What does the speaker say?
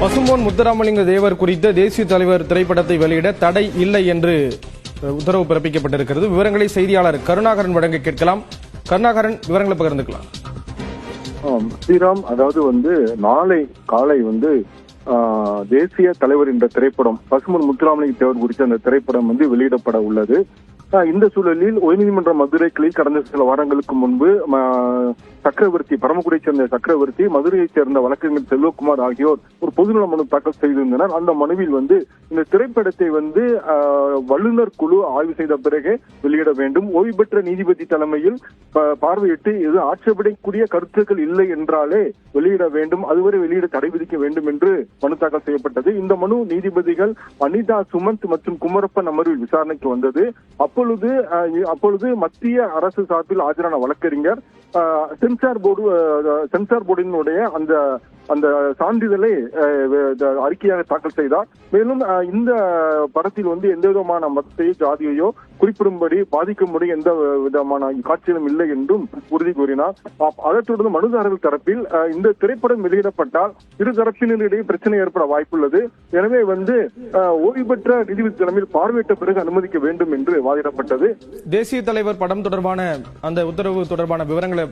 பசும்பொன் முத்துராமலிங்க தேவர் குறித்த தேசிய தலைவர் திரைப்படத்தை வெளியிட தடை இல்லை என்று உத்தரவு பிறப்பிக்கப்பட்டிருக்கிறது. விவரங்களை செய்தியாளர் கருணாகரன் வழங்க கேட்கலாம். கருணாகரன் விவரங்களை பகிர்ந்துக்கலாம். ஸ்ரீராம் அதாவது வந்து நாளை காலை வந்து தேசிய தலைவர் என்ற திரைப்படம் பசுமன் முத்துராமலிங்க தேவர் குறித்த அந்த திரைப்படம் வந்து வெளியிடப்பட உள்ளது. இந்த சூழலில் உயர்நீதிமன்ற மதுரை கிளை கடந்த சில வாரங்களுக்கு முன்பு சக்கரவர்த்தி பரமக்குடியை சேர்ந்த சக்கரவர்த்தி மதுரையைச் சேர்ந்த வழக்கறிஞர் செல்வகுமார் ஆகியோர் ஒரு பொதுநல மனு தாக்கல் செய்திருந்தனர். அந்த மனுவில் வந்து இந்த திரைப்படத்தை வந்து வல்லுநர் குழு ஆய்வு செய்த பிறகு வெளியிட வேண்டும். ஓய்வு பெற்ற நீதிபதி தலைமையில் பார்வையிட்டு எது ஆட்சேபனைக்குரிய கருத்துக்கள் இல்லை என்றாலே வெளியிட வேண்டும். அதுவரை வெளியிட தடை விதிக்க வேண்டும் என்று மனு தாக்கல் செய்யப்பட்டது. இந்த மனு நீதிபதிகள் அனிதா சுமந்த் மற்றும் குமரப்பன் அமர்வில் விசாரணைக்கு வந்தது. அப்போ அப்பொழுது அப்பொழுது மத்திய அரசு சார்பில் ஆஜரான வழக்கறிஞர் சென்சார் போர்டு சென்சார் போர்டினுடைய அந்த அந்த சான்றிதழை அஹ், அறிக்கையாக தாக்கல் செய்தார். மேலும் இந்த படத்தில் வந்து எந்த விதமான மதத்தையோ ஜாதியையோ குறிப்பிடும்படி பாதிக்கும்படி எந்த விதமான காட்சிகளும் இல்லை என்றும் உறுதி கூறினார். அதைத் தொடர்ந்து மனுதாரர்கள் தரப்பில் இந்த திரைப்படம் வெளியிடப்பட்டால் இரு தரப்பினரிடையே பிரச்சனை ஏற்பட வாய்ப்புள்ளது. எனவே வந்து ஓய்வு பெற்ற நீதிபதி தலைமையில் பார்வையிட்ட பிறகு அனுமதிக்க வேண்டும் என்று வாதிடப்பட்டது. தேசிய தலைவர் படம் தொடர்பான அந்த உத்தரவு தொடர்பான விவரங்களை